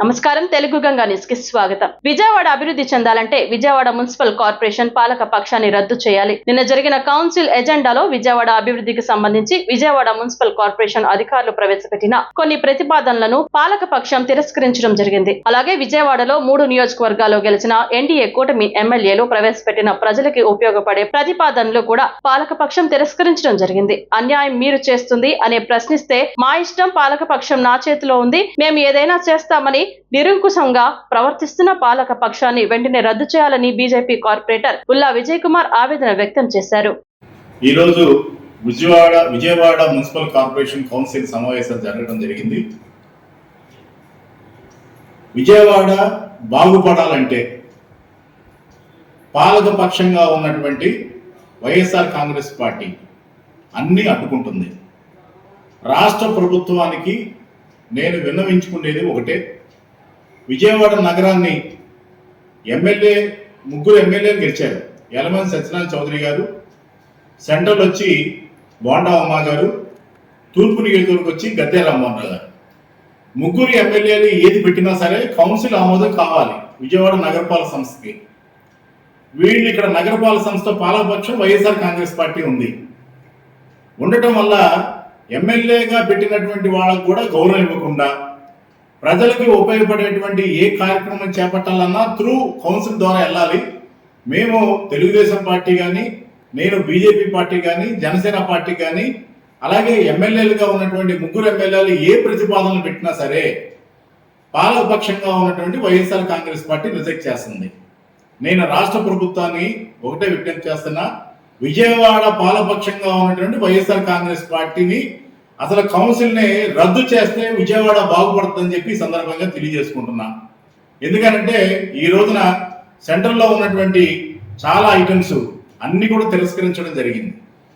నమస్కారం తెలుగు గంగా న్యూస్కి స్వాగతం. విజయవాడ అభివృద్ధి చెందాలంటే విజయవాడ మున్సిపల్ కార్పొరేషన్ పాలక పక్షాన్ని రద్దు చేయాలి. నిన్న జరిగిన కౌన్సిల్ ఎజెండాలో విజయవాడ అభివృద్ధికి సంబంధించి విజయవాడ మున్సిపల్ కార్పొరేషన్ అధికారులు ప్రవేశపెట్టిన కొన్ని ప్రతిపాదనలను పాలక పక్షం తిరస్కరించడం జరిగింది. అలాగే విజయవాడలో మూడు నియోజకవర్గాల్లో గెలిచిన ఎన్డీఏ కూటమి ఎమ్మెల్యేలు ప్రవేశపెట్టిన ప్రజలకి ఉపయోగపడే ప్రతిపాదనలు కూడా పాలక పక్షం తిరస్కరించడం జరిగింది. అన్యాయం మీరు చేస్తుంది అనే ప్రశ్నిస్తే మా ఇష్టం పాలక పక్షం నా చేతిలో ఉంది మేము ఏదైనా చేస్తామని నిరంకుశంగా ప్రవర్తిస్తున్న పాలక పక్షాన్ని వెంటనే రద్దు చేయాలని బీజేపీ కార్పొరేటర్ ఉల్లా విజయ్ కుమార్ ఆవేదన వ్యక్తం చేశారు. ఈరోజు Vijayawada Vijayawada municipal corporation council సమావేశం జరగడం జరిగింది. విజయవాడ బాగుపడాలంటే పాలక పక్షంగా ఉన్నటువంటి వైఎస్ఆర్ కాంగ్రెస్ పార్టీ అన్నీ అడ్డుకుంటుంది. రాష్ట్ర ప్రభుత్వానికి నేను విన్నవించుకునేది ఒకటే. విజయవాడ నగరాన్ని ఎమ్మెల్యే ముగ్గురు ఎమ్మెల్యేలు గెలిచారు. యలమన్ సత్యనారాయణ చౌదరి గారు సెంట్రల్ వచ్చి బోండా ఉమా గారు తూర్పు నియోజకవర్గం వచ్చి గద్దె రామ్మోహన్ గారు. ముగ్గురు ఎమ్మెల్యేలు ఏది పెట్టినా సరే కౌన్సిల్ ఆమోదం కావాలి విజయవాడ నగరపాలక సంస్థకి. వీళ్ళు ఇక్కడ నగరపాలక సంస్థ పాలకపక్షం వైఎస్ఆర్ కాంగ్రెస్ పార్టీ ఉంది. ఉండటం వల్ల ఎమ్మెల్యేగా పెట్టినటువంటి వాళ్ళకు కూడా గౌరవం ఇవ్వకుండా ప్రజలకి ఉపయోగపడేటువంటి ఏ కార్యక్రమం చేపట్టాలన్నా త్రూ కౌన్సిల్ ద్వారా వెళ్ళాలి. మేము తెలుగుదేశం పార్టీ కానీ నేను బీజేపీ పార్టీ కానీ జనసేన పార్టీ కానీ అలాగే ఎమ్మెల్యేలుగా ఉన్నటువంటి ముగ్గురు ఎమ్మెల్యేలు ఏ ప్రతిపాదనలు పెట్టినా సరే పాలకపక్షంగా ఉన్నటువంటి వైఎస్ఆర్ కాంగ్రెస్ పార్టీ రిజెక్ట్ చేస్తుంది. నేను రాష్ట్ర ప్రభుత్వాన్ని ఒకటే విజ్ఞప్తి చేస్తున్నా విజయవాడ పాలపక్షంగా ఉన్నటువంటి వైఎస్ఆర్ కాంగ్రెస్ పార్టీని అసలు కౌన్సిల్ని రద్దు చేస్తే విజయవాడ బాగుపడుతుందని చెప్పి సందర్భంగా తెలియజేసుకుంటున్నా. ఎందుకంటే ఈ రోజున సెంట్రల్లో ఉన్నటువంటి చాలా ఐటమ్స్ అన్ని కూడా తిరస్కరించడం జరిగింది.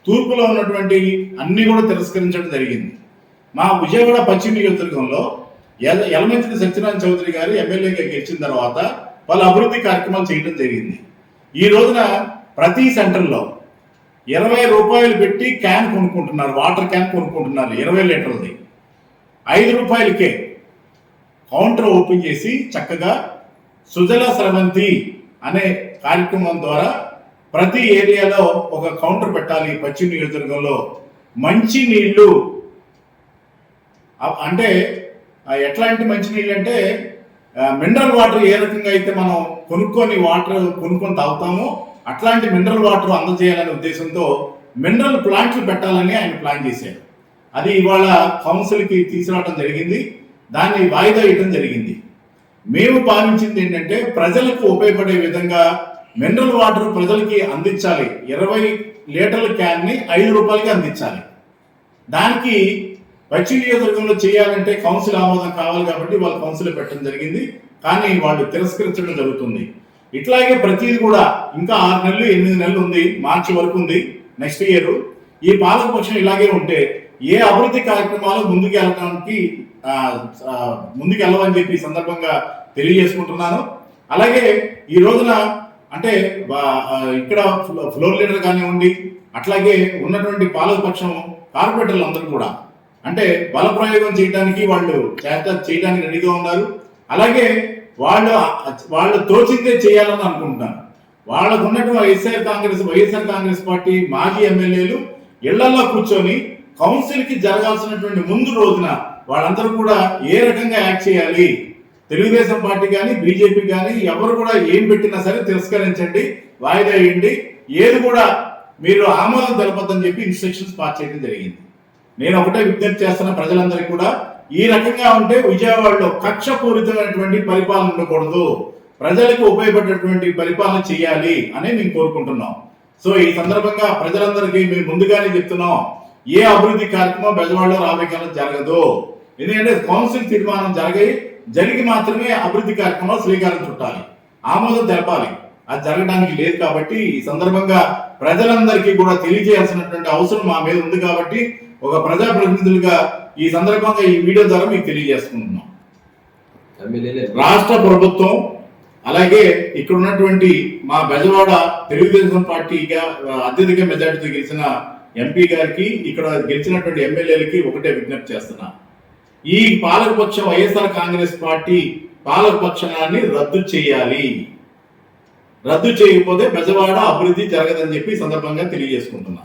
తూర్పులో ఉన్నటువంటి అన్ని కూడా తిరస్కరించడం జరిగింది. మా విజయవాడ పశ్చిమ నియోజకవర్గంలో ఎల్ యలమంచిలి సత్యనారాయణ చౌదరి గారు ఎమ్మెల్యేగా గెలిచిన తర్వాత వాళ్ళ అభివృద్ధి కార్యక్రమాలు చేయడం జరిగింది. ఈ రోజున ప్రతి సెంటర్లో ఇరవై రూపాయలు పెట్టి క్యాన్ కొనుక్కుంటున్నారు వాటర్ క్యాన్ కొనుక్కుంటున్నారు ఇరవై లీటర్లది. ఐదు రూపాయలకే. కౌంటర్ ఓపెన్ చేసి చక్కగా సుజల స్రవంతి అనే కార్యక్రమం ద్వారా ప్రతి ఏరియాలో ఒక కౌంటర్ పెట్టాలి పశ్చిమ నియోజకవర్గంలో. మంచి నీళ్ళు. అంటే ఎట్లాంటి మంచి నీళ్ళు అంటే మినరల్ వాటర్ ఏ రకంగా అయితే మనం కొనుక్కొని వాటర్ కొనుక్కొని తాగుతామో అట్లాంటి మినరల్ వాటర్ అందజేయాలనే ఉద్దేశంతో మినరల్ ప్లాంట్లు పెట్టాలని ఆయన ప్లాన్ చేశారు. అది ఇవాళ కౌన్సిల్కి తీసుకురావడం జరిగింది. దాన్ని వాయిదా వేయడం జరిగింది. మేము భావించింది ఏంటంటే ప్రజలకు ఉపయోగపడే విధంగా మినరల్ వాటర్ ప్రజలకి అందించాలి. ఇరవై లీటర్ల క్యాన్ని ఐదు రూపాయలకి అందించాలి. దానికి పశ్చిమ నియోజకవర్గంలో చేయాలంటే కౌన్సిల్ ఆమోదం కావాలి కాబట్టి వాళ్ళు కౌన్సిల్ పెట్టడం జరిగింది. కానీ వాళ్ళు తిరస్కరించడం జరుగుతుంది. ఇట్లాగే ప్రతిది కూడా ఇంకా ఆరు నెలలు ఎనిమిది నెలలు ఉంది మార్చి వరకు ఉంది నెక్స్ట్ ఇయర్ ఈ పాలకపక్షం ఇలాగే ఉంటే ఏ అభివృద్ధి కార్యక్రమాలు ముందుకు వెళ్ళడానికి ముందుకు వెళ్ళవని చెప్పి సందర్భంగా తెలియజేసుకుంటున్నాను. అలాగే ఈ రోజున అంటే ఇక్కడ ఫ్లోర్ లీడర్ కానివ్వండి అట్లాగే ఉన్నటువంటి పాలకపక్షం కార్పొరేటర్లు అందరూ కూడా అంటే బల ప్రయోగం చేయడానికి వాళ్ళు చేత చేయడానికి రెడీగా ఉన్నారు. అలాగే వాళ్ళు వాళ్ళు తోచిందే చేయాలని అనుకుంటున్నారు. వాళ్ళకు ఉన్నటువంటి వైఎస్ఆర్ కాంగ్రెస్ వైఎస్ఆర్ కాంగ్రెస్ పార్టీ మాజీ ఎమ్మెల్యేలు ఇళ్ళలో కూర్చొని కౌన్సిల్కి జరగాల్సినటువంటి ముందు రోజున వాళ్ళందరూ కూడా ఏ రకంగా యాక్ట్ చేయాలి? తెలుగుదేశం పార్టీ కానీ బీజేపీ కానీ ఎవరు కూడా ఏం పెట్టినా సరే తిరస్కరించండి వాయిదా వేయండి. ఏది కూడా మీరు ఆమోదం తెలపద్దని చెప్పి ఇన్స్ట్రక్షన్స్ పాస్ చేయడం జరిగింది. నేను ఒకటే విజ్ఞప్తి చేస్తున్న ప్రజలందరికీ కూడా ఈ రకంగా ఉంటే విజయవాడలో కక్షపూరితమైనటువంటి పరిపాలన ఉండకూడదు. ప్రజలకు ఉపయోగపడేటువంటి పరిపాలన చేయాలి అని మేము కోరుకుంటున్నాం. సో ఈ సందర్భంగా ప్రజలందరికీ మేము ముందుగానే చెప్తున్నాం ఏ అభివృద్ధి కార్యక్రమం బెజవాడలో రాబోయే కాలం జరగదు. ఎందుకంటే కౌన్సిల్ తీర్మానం జరిగి జరిగి మాత్రమే అభివృద్ధి కార్యక్రమంలో శ్రీకారం చుట్టాలి. ఆమోదం తెలపాలి. అది జరగడానికి లేదు కాబట్టి ఈ సందర్భంగా ప్రజలందరికీ కూడా తెలియజేయాల్సినటువంటి అవసరం మా మీద ఉంది కాబట్టి ఒక ప్రజాప్రతినిధులుగా ఈ సందర్భంగా ఈ వీడియో ద్వారా మీకు తెలియజేసుకుంటున్నాం. రాష్ట్ర ప్రభుత్వం అలాగే ఇక్కడ ఉన్నటువంటి మా బెజవాడ తెలుగుదేశం పార్టీగా అత్యధిక మెజార్టీతో గెలిచిన ఎంపీ గారికి ఇక్కడ గెలిచినటువంటి ఎమ్మెల్యేలకి ఒకటే విజ్ఞప్తి చేస్తున్నా. ఈ పాలకపక్షం వైఎస్ఆర్ కాంగ్రెస్ పార్టీ పాలక పక్షాన్ని రద్దు చేయాలి. రద్దు చేయకపోతే బెజవాడ అభివృద్ధి జరగదని చెప్పి సందర్భంగా తెలియజేసుకుంటున్నా.